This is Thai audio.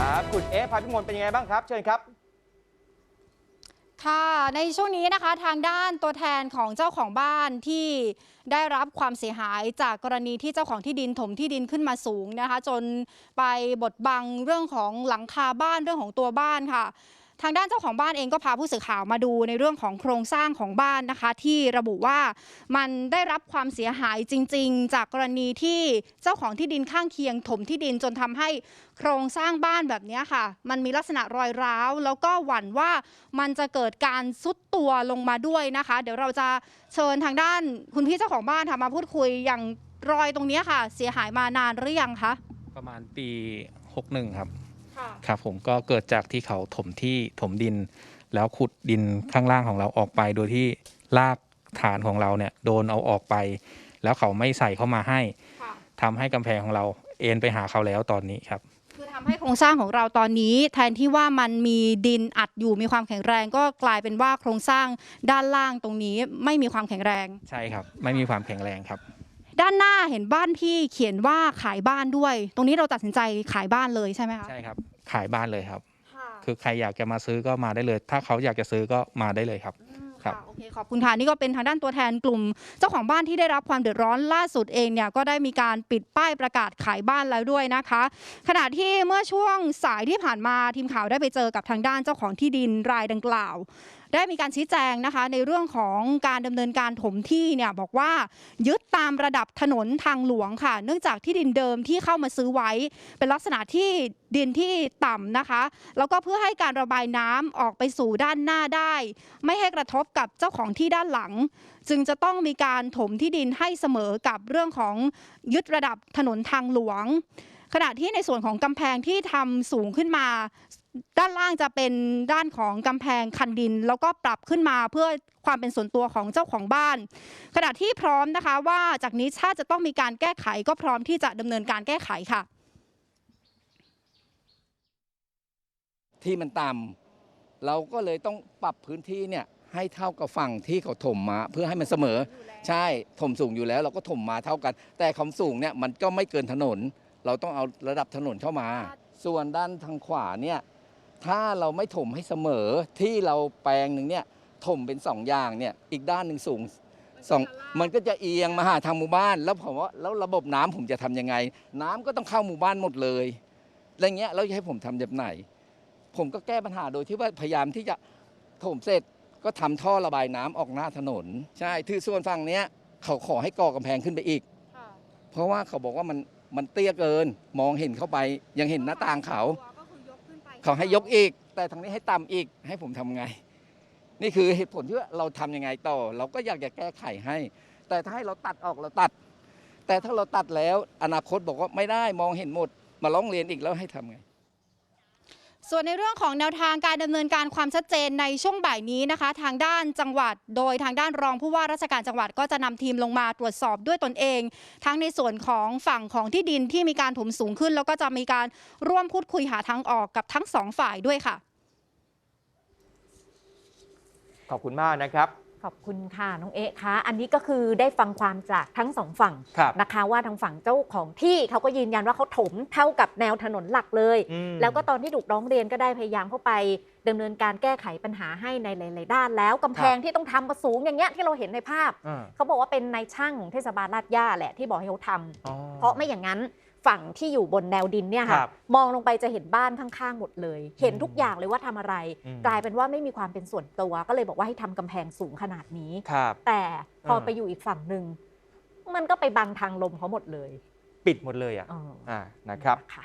ครับขุดเอพาพิมลเป็นยังไงบ้างครับ เชิญครับค่ะในช่วงนี้นะคะทางด้านตัวแทนของเจ้าของบ้านที่ได้รับความเสียหายจากกรณีที่เจ้าของที่ดินถมที่ดินขึ้นมาสูงนะคะ จนไปบดบังเรื่องของหลังคาบ้านเรื่องของตัวบ้านค่ะ ทางด้านเจ้าของบ้านเองก็พาผู้สื่อข่าวมาดูในเรื่องของโครงสร้างของบ้านนะคะ ที่ระบุว่ามันได้รับความเสียหายจริง ๆ จากกรณีที่เจ้าของที่ดินข้างเคียงถมที่ดินจนทำให้โครงสร้างบ้านแบบนี้ค่ะ มันมีลักษณะรอยร้าว แล้วก็หวั่นว่ามันจะเกิดการซุดตัวลงมาด้วยนะคะ เดี๋ยวเราจะเชิญทางด้านคุณพี่เจ้าของบ้านค่ะมาพูดคุยอย่างรอยตรงนี้ค่ะ เสียหายมานานหรือยังคะประมาณปี 61 ครับ ค่ะครับผมก็เกิดจากที่เขาถมที่ถมดิน แล้วขุดดินข้างล่างของเราออกไปโดยที่รากฐานของเราเนี่ยโดนเอาออกไป แล้วเขาไม่ใส่เข้ามาให้ค่ะทำให้กำแพงของเราเอ็นไปหาเขาแล้วตอนนี้ครับ คือทำให้โครงสร้างของเราตอนนี้ แทนที่ว่ามันมีดินอัดอยู่มีความแข็งแรง ก็กลายเป็นว่าโครงสร้างด้านล่างตรงนี้ไม่มีความแข็งแรง ใช่ครับ ไม่มีความแข็งแรงครับด้านหน้าเห็นบ้านพี่เขียนว่าขายบ้านด้วย ตรงนี้เราตัดสินใจขายบ้านเลยใช่ไหมคะใช่ครับ ขายบ้านเลยครับ ค่ะคือใครอยากจะมาซื้อก็มาได้เลย ถ้าเขาอยากจะซื้อก็มาได้เลยครับครับค่ะโอเคขอบคุณค่ะนี่ก็เป็นทางด้านตัวแทนกลุ่ม เจ้าของบ้านที่ได้รับความเดือดร้อนล่าสุดเองเนี่ยก็ได้มีการปิดป้ายประกาศขายบ้านแล้วด้วยนะคะ ขณะที่เมื่อช่วงสายที่ผ่านมาทีมข่าวได้ไปเจอกับทางด้านเจ้าของที่ดินรายดังกล่าว ได้มีการชี้แจงนะคะ ในเรื่องของการดำเนินการถมที่เนี่ยบอกว่ายึดตามระดับถนนทางหลวงค่ะ เนื่องจากที่ดินเดิมที่เข้ามาซื้อไว้ เป็นลักษณะที่ดินที่ต่ำนะคะ แล้วก็เพื่อให้การระบายน้ำออกไปสู่ด้านหน้าได้ ไม่ให้กระทบกับเจ้าของที่ด้านหลัง จึงจะต้องมีการถมที่ดินให้เสมอกับเรื่องของยึดระดับถนนทางหลวง ขณะที่ในส่วนของกำแพงที่ทำสูงขึ้นมา ด้านล่างจะเป็นด้านของกำแพงคันดิน แล้วก็ปรับขึ้นมาเพื่อความเป็นส่วนตัวของเจ้าของบ้าน ขณะที่พร้อมนะคะว่าจากนี้ถ้าจะต้องมีการแก้ไขก็พร้อมที่จะดำเนินการแก้ไขค่ะ ที่มันต่ำเราก็เลยต้องปรับพื้นที่เนี่ยให้เท่ากับฝั่งที่เขาถมมา เพื่อให้มันเสมอ ใช่ถมสูงอยู่แล้ว เราก็ถมมาเท่ากัน แต่ความสูงเนี่ยมันก็ไม่เกินถนน เราต้องเอาระดับถนนเข้ามา ส่วนด้านทางขวาเนี่ย ถ้าเราไม่ถมให้เสมอที่เราแปลงหนึ่งเนี่ยถมเป็นสองอย่างเนี่ยอีกด้านหนึ่งสูงสองมันก็จะเอียงมาหาทางหมู่บ้าน แล้วผมว่าแล้วระบบน้ำผมจะทำยังไง น้ำก็ต้องเข้าหมู่บ้านหมดเลยอะไรเงี้ยแล้วจะให้ผมทำแบบไหน ผมก็แก้ปัญหาโดยที่ว่าพยายามที่จะถมเสร็จก็ทำท่อระบายน้ำออกหน้าถนน ใช่ที่ส่วนฝั่งเนี้ยเขาขอให้ก่อกำแพงขึ้นไปอีก เพราะว่าเขาบอกว่ามันมันเตี้ยเกินมองเห็นเข้าไปยังเห็นหน้าต่างเขา เขาให้ยกอีก แต่ทางนี้ให้ต่ำอีกให้ผมทำไง นี่คือเหตุผลที่ว่าเราทำยังไงต่อ เราก็อยากจะแก้ไขให้ แต่ถ้าให้เราตัดออกเราตัด แต่ถ้าเราตัดแล้วอนาคตบอกว่าไม่ได้มองเห็นหมด มาร้องเรียนอีกแล้วให้ทำไง ส่วนในเรื่องของแนวทางการดำเนินการความชัดเจนในช่วงบ่ายนี้นะคะ ทางด้านจังหวัด โดยทางด้านรองผู้ว่าราชการจังหวัดก็จะนำทีมลงมาตรวจสอบด้วยตนเอง ทั้งในส่วนของฝั่งของที่ดินที่มีการถมสูงขึ้น แล้วก็จะมีการร่วมพูดคุยหาทางออกกับทั้งสองฝ่ายด้วยค่ะ ขอบคุณมากนะครับ ขอบคุณค่ะน้องเอ๊ะคะอันนี้ก็คือได้ฟังความจากทั้งสองฝั่งครับนะคะว่าทางฝั่งเจ้าของที่เขาก็ยืนยันว่าเขาถมเท่ากับแนวถนนหลักเลย อืม แล้วก็ตอนที่ถูกร้องเรียนก็ได้พยายามเข้าไปดำเนินการแก้ไขปัญหาให้ในหลาย ๆ ด้านแล้วกำแพงที่ต้องทำมาสูงอย่างเงี้ยที่เราเห็นในภาพ อ่าเขาบอกว่าเป็นนายช่างเทศบาลลาดย่าแหละที่บอกให้เขาทำ อ๋อ เพราะไม่อย่างนั้น ฝั่งที่อยู่บนแนวดินเนี่ยครัค่ะบมองลงไปจะเห็นบ้านข้างๆหมดเลย เห็นทุกอย่างเลยว่าทำอะไรอืมกลายเป็นว่าไม่มีความเป็นส่วนตัวก็เลยบอกว่าให้ทำกำแพงสูงขนาดนี้ครับแต่พอเออไปอยู่อีกฝั่งหนึ่งมันก็ไปบังทางลมเขาหมดเลย ปิดหมดเลยอะเอออ่านะครับค่ะ